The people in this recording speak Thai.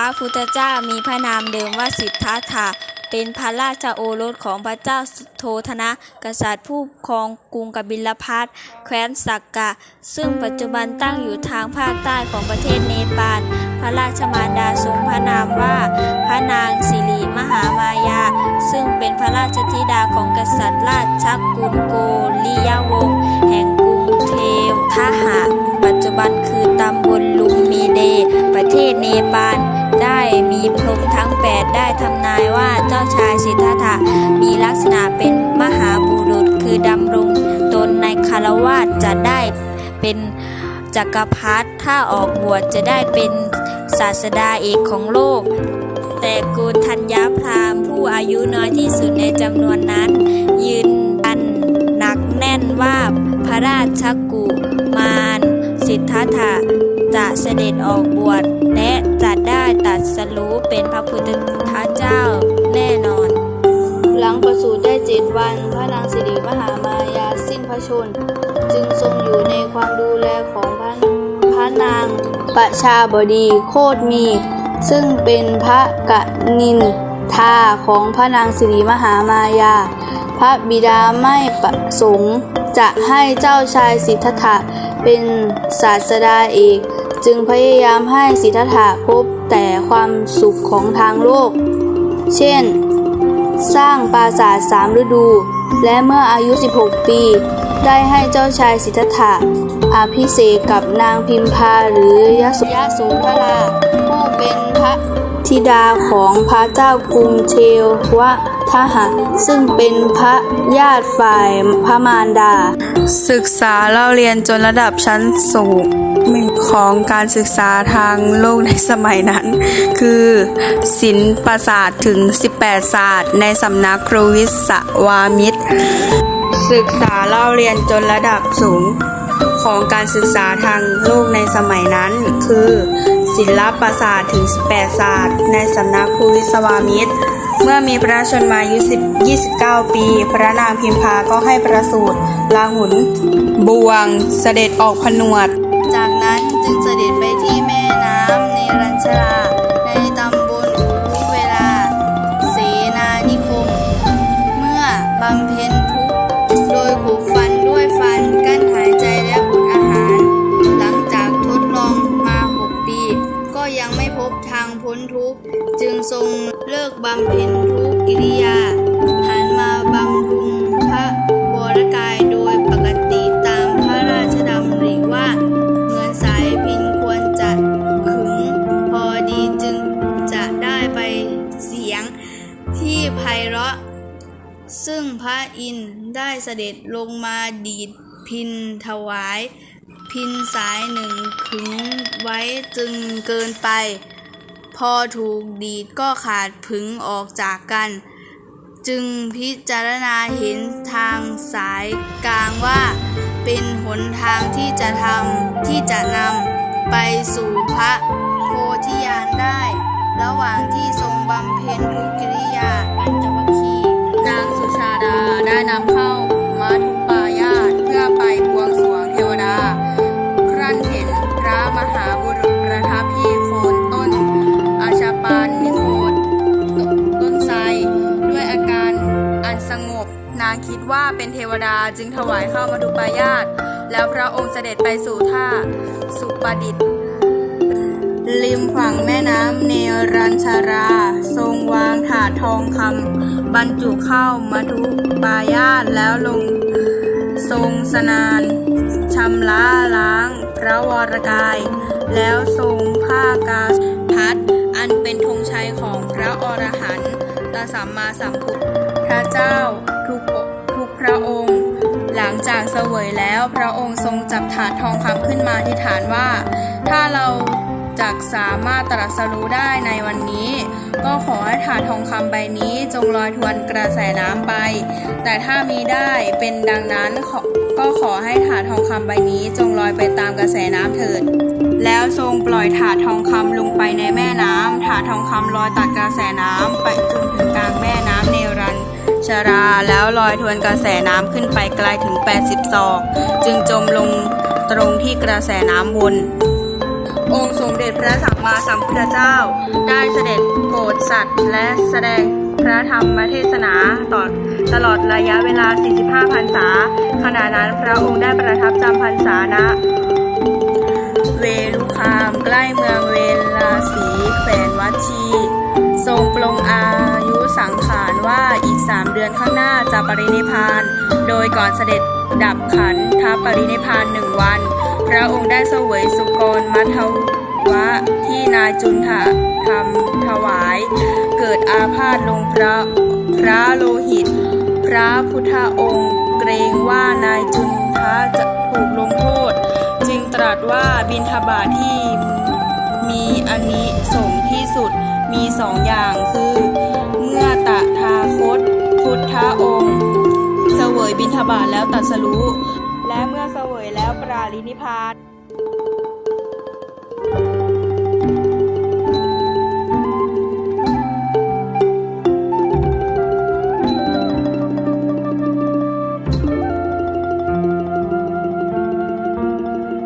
ระพุทธเจ้ามีพระนามเดิมว่าสิทธัตถะเป็นพระราชโอรสของพระเจ้าโธธนะ กษัตริย์ผู้ครองกรุงกบิลพัทแคว้นสักกะ ซึ่งปัจจุบันตั้งอยู่ทางภาคใต้ของประเทศเนปาล พระราชมารดาทรงพระนามว่า พระนางสิริมหามายา ซึ่งเป็นพระราชธิดาของกษัตริย์ราชกุลโกริยวงศ์แห่งกรุงเทวทหะปัจจุบันคือตำบลลุมมีเด ประเทศเนปาล ได้มีพรหมทั้ง8ได้ทำนายว่าเจ้าชายสิทธัตถะมีลักษณะเป็นมหาบุรุษคือดำรงตนในคารวาสจะได้เป็นจักรพรรดิถ้าออกบวชจะได้เป็นศาสดาเอกของโลก แต่กูธัญญาพราหมณ์ผู้อายุน้อยที่สุดในจำนวนนั้น ยืนยันหนักแน่นว่าพระราชกุมารสิทธัตถะจะเสด็จออกบวชและ จะได้ตัดสรู้เป็นพระพุทธเจ้าแน่นอน หลังประสูติได้เจ็ดวัน พระนางสิริมหามายาสิ้นพระชน จึงทรงอยู่ในความดูแลของพระพระนางประชาบดีโคตมี ซึ่งเป็นพระกนินทาของพระนางสิริมหามายา พระบิดาไม่ประสงค์จะให้เจ้าชายสิทธัตถะเป็นศาสดาเอก จึงพยายามให้สิทธัตถะพบแต่ความสุขของทางโลก เช่น สร้างปราสาทสามฤดู และเมื่ออายุ 16 ปี ได้ให้เจ้าชายสิทธัตถะอาภิเษกกับนางพิมพาหรือยโสยโสธราผู้เป็นพระธิดาของพระเจ้ากรุงเทวทหะซึ่งเป็นพระญาติฝ่ายพระมารดา ศึกษาเล่าเรียนจนระดับชั้นสูง ของการศึกษาทางโลกในสมัยนั้น คือศิลปศาสตร์ถึง 18 ศาสตร์ ในสำนักครูวิศวามิตร ศึกษาเล่าเรียนจนระดับสูงของการศึกษาทางโลกในสมัยนั้น คือ ศิลปศาสตร์ถึง 18 ศาสตร์ ในสำนักครูวิศวามิตร เมื่อมีพระชนมายุ29 ปี พระนางพิมพาก็ให้ประสูติลาหุนบวง เสด็จออกผนวด จากนั้นจึงเสด็จไปที่แม่น้ำเนรัญชราในตำบลอุรุเวลา เสนานิคม เมื่อบำเพ็ญทุกโดยขบฟันด้วยฟันกั้นหายใจและอดอาหาร หลังจากทดลองมาหกปี ก็ยังไม่พบทางพ้นทุกจึงทรงเลิกบำเพ็ญทุกกิริยา ซึ่งพระอินทร์ได้เสด็จลงมาดีดพินถวาย พินสายหนึ่งขึงไว้จึงเกินไป พอถูกดีดก็ขาดผึงออกจากกัน จึงพิจารณาเห็นทางสายกลางว่า เป็นหนทางที่จะทำที่จะนำไปสู่พระโพธิญาณได้ ระหว่างที่ทรงบำเพ็ญทุกกิริ เป็นเทวดาจึงถวายข้าวมาทุปายาต แล้วพระองค์เสด็จไปสู่ท่าสุปดิษฐ์ริมฝั่งแม่น้ำเนรัญชารา ทรงวางถาดทองคำบรรจุข้าวมัทุปายาตแล้วลงทรงสนานชำระล้างพระวรกาย แล้วทรงผ้ากาพัดอันเป็นธงชัยของพระอรหันตสัมมาสัมพุทธเจ้า จากเสวยแล้วพระองค์ทรงจับถาดทองคำขึ้นมาที่ฐานว่า ถ้าเราจักสามารถตรัสรู้ได้ในวันนี้ ก็ขอให้ถาดทองคำใบนี้จงลอยทวนกระแสน้ำไป แต่ถ้ามีได้เป็นดังนั้นก็ขอให้ถาดทองคำใบนี้จงลอยไปตามกระแสน้ำเถิด แล้วทรงปล่อยถาดทองคำลงไปในแม่น้ำถาดทองคำลอยตัดกระแสน้ำไปจนถึงกลางแม่น้ำเนรัญชรา ลอยทวนกระแสน้ำขึ้นไปไกลถึง 80 ศอก จึงจมลงตรงที่กระแสน้ำวน องค์สมเด็จพระสัมมาสัมพุทธเจ้า ได้เสด็จโปรดสัตว์ และแสดงพระธรรมเทศนาต่อตลอดระยะเวลา 45 พรรษา ขณะนั้นพระองค์ได้ประทับจำพรรษาณเวลุคา ดือนข้างหน้าจะปรินิพาน โดยก่อนเสด็จดับขันธปรินิพานหนึ่งวัน พระองค์ได้เสวยสุกรมัทวะที่นายจุนทะทำถวาย เกิดอาพาธลงพระพระโลหิต พระพุทธองค์ เกรงว่านายจุนทะจะถูกลงโทษ จึงตรัสว่าบินทบาทที่มีอันนี้สงที่สุดมีสองอย่างคือ บาทแล้วตัดสรู้และเมื่อเสวยแล้วปราลินิพาน